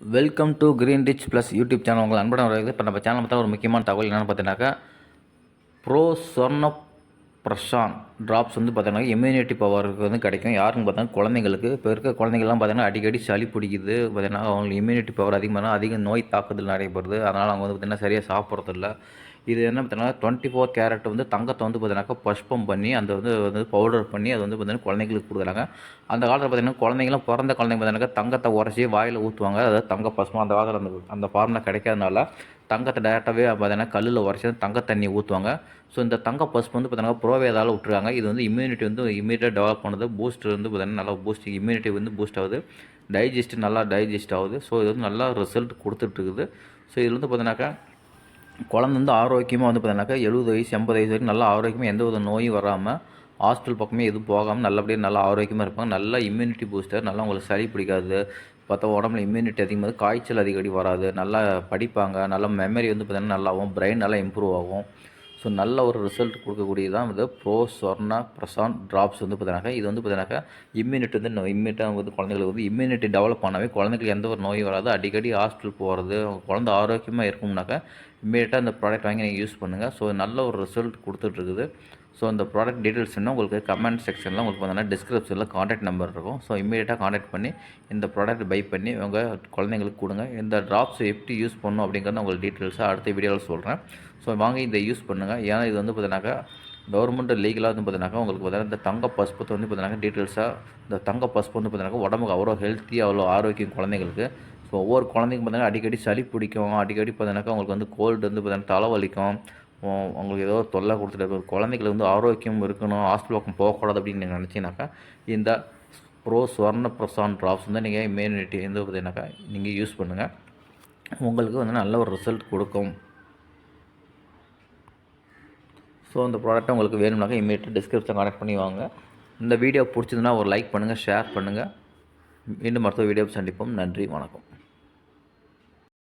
Welcome to green rich plus YouTube channel உங்கள் அன்புடன் வரது இப்போ நம்ம சேனல் பார்த்தா ஒரு முக்கியமான தகவல் என்னென்னு பார்த்தீங்கன்னாக்கா ப்ரோ சொர்ண ப்ரெஷ்ஷான் ட்ராப்ஸ் வந்து பார்த்தீங்கன்னா இம்யூனிட்டி பவருக்கு வந்து கிடைக்கும். யாருன்னு பார்த்தோன்னா குழந்தைங்களுக்கு இப்போ இருக்க குழந்தைங்கள்லாம் பார்த்தீங்கன்னா அடிக்கடி சளி பிடிக்குது. பார்த்தீங்கன்னா அவங்களுக்கு இம்யூனிட்டி பவர் அதிகமாக அதிக நோய் தாக்குதல் நடைபெறுது. அதனால் அவங்க வந்து பார்த்திங்கன்னா சரியாக சாப்பிட்றதில்ல. இது என்ன பார்த்தீங்கன்னா டுவெண்ட்டி ஃபோர் கேரட் வந்து தங்கத்தை வந்து பார்த்தீங்கன்னாக்கா பஷ்பம் பண்ணி அந்த வந்து வந்து பவுடர் பண்ணி அது வந்து பார்த்தீங்கன்னா குழந்தைங்களுக்கு கொடுக்குறாங்க. அந்த காலத்தில் பார்த்தீங்கன்னா குழந்தைங்களாம் பிறந்த குழந்தைங்க பார்த்தீங்கன்னா தங்கத்தை உடச்சி வாயில் ஊற்றுவாங்க அதாவது தங்க பசுமா அந்த காலத்தில் அந்த அந்த ஃபார்மில் கிடைக்காதனால தங்கத்தை டேரெக்டாகவே பார்த்தீங்கன்னா கல்லில் உரைச்சி தங்க தண்ணி ஊற்றுவாங்க ஸோ இந்த தங்க பஸ்ப் வந்து பார்த்தீங்கன்னா ப்ரோவேதால் விட்டுருக்காங்க. இது வந்து இம்யூனிட்டி வந்து இமீடியட்டாக டெவலப் பண்ணுது. பூஸ்ட் வந்து பார்த்தீங்கன்னா நல்லா பூஸ்ட் இம்யூனிட்டி வந்து பூஸ்ட் ஆகுது. டைஜஸ்ட் நல்லா டைஜஸ்ட் ஆகுது. ஸோ இது வந்து நல்லா ரிசல்ட் கொடுத்துட்ருக்குது ஸோ இது வந்து பார்த்தீங்கன்னாக்கா குழந்தை வந்து ஆரோக்கியமாக வந்து பார்த்தீங்கன்னாக்கா எழுபது வயசு எண்பது வயசு வரைக்கும் நல்லா ஆரோக்கியமாக எந்த வித நோயும் வராமல் ஹாஸ்டல் பக்கமே எதுவும் போகாமல் நல்லபடியாக நல்லா ஆரோக்கியமாக இருப்பாங்க. நல்லா இம்யூனிட்டி பூஸ்டர் நல்லா உங்களுக்கு சளி பிடிக்காது. பார்த்தா உடம்புல இம்யூனிட்டி அதிகமாக காய்ச்சல் அடிக்கடி வராது நல்லா படிப்பாங்க நல்லா மெமரி வந்து பார்த்திங்கன்னா நல்லாவும் பிரெயின் நல்லா இம்ப்ரூவ் ஆகும். ஸோ நல்ல ஒரு ரிசல்ட் கொடுக்கக்கூடியதான் வந்து ப்ரோ சொர்ணா பிரசான் ட்ராப்ஸ் வந்து பார்த்தீங்கன்னாக்கா இது வந்து பார்த்தீங்கன்னாக்கா இம்யூனிட்டி வந்து இம்யூனிட்டாக வந்து குழந்தைங்களுக்கு வந்து இம்யூனிட்டி டெவலப் பண்ணாவே குழந்தைங்களுக்கு எந்த ஒரு நோயும் வராது. அடிக்கடி ஹாஸ்பிட்டல் போகிறது குழந்தை ஆரோக்கியமாக இருக்கும்னாக்கா இம்மீடியட்டாக அந்த ப்ராடக்ட் வாங்கி நீங்கள் யூஸ் பண்ணுங்கள் ஸோ நல்ல ஒரு ரிசல்ட் கொடுத்துட்ருக்குது ஸோ அந்த ப்ராடக்ட் டீட்டெயில்ஸ் என்ன? உங்களுக்கு கமெண்ட் செக்ஷனில் உங்களுக்கு பார்த்தீங்கன்னா டிஸ்கிரிப்ஷனில் காண்டாக்ட் நம்பர் இருக்கும். ஸோ இமீடியட்டாக காண்டாக்ட் பண்ணி இந்த ப்ராடக்ட் பை பண்ணி உங்கள் குழந்தைங்களுக்கு கொடுங்க. இந்த ட்ராப்ஸ் எப்படி யூஸ் பண்ணணும் அப்படிங்கிறத உங்களுக்கு டீட்டெயில்ஸாக அடுத்த வீடியோவில் சொல்கிறேன் ஸோ வாங்கி இதை யூஸ் பண்ணுங்கள் ஏன்னா இது வந்து பார்த்தீங்கன்னாக்கா கவர்மெண்ட் லீகலாக வந்து பார்த்தீங்கன்னாக்கா உங்களுக்கு பார்த்தீங்கன்னா இந்த தங்க பசுப்பத்தை வந்து பார்த்தீங்கன்னா டீட்டெயில்ஸாக இந்த தங்க பசுப்பு வந்து பார்த்தீங்கன்னா உடம்புக்கு அவ்வளோ ஹெல்த்தி அவ்வளோ ஆரோக்கியம் குழந்தைங்களுக்கு. ஸோ ஒவ்வொரு குழந்தைங்க பார்த்தீங்கன்னா அடிக்கடி சளி பிடிக்கும். அடிக்கடி பார்த்தீங்கன்னாக்கா உங்களுக்கு வந்து கோல்டு வந்து பார்த்தீங்கன்னா தலைவலிக்கும். உ- உங்களுக்கு ஏதோ தொல்லை கொடுத்துட்டு இருக்கும். வந்து ஆரோக்கியம் இருக்கணும் ஹாஸ்பிட்டல் பக்கம் போகக்கூடாது அப்படின்னு நீங்கள் நினச்சிங்கனாக்கா இந்த ப்ரோ ஸ்வர்ண பிரசான் ட்ராப்ஸ் வந்து நீங்கள் இம்யூனிட்டி வந்து பார்த்தீங்கன்னாக்கா நீங்கள் யூஸ் பண்ணுங்கள் உங்களுக்கு வந்து நல்ல ஒரு ரிசல்ட் கொடுக்கும். ஸோ அந்த ப்ராடக்ட்டை உங்களுக்கு வேணும்னாக்கா இமீடியட்டாக டிஸ்கிரிப்ஷன் கனெக்ட் பண்ணி வாங்க. இந்த வீடியோ பிடிச்சதுன்னா ஒரு லைக் பண்ணுங்கள் ஷேர் பண்ணுங்கள் மீண்டும் மற்ற வீடியோ சந்திப்போம். நன்றி வணக்கம்.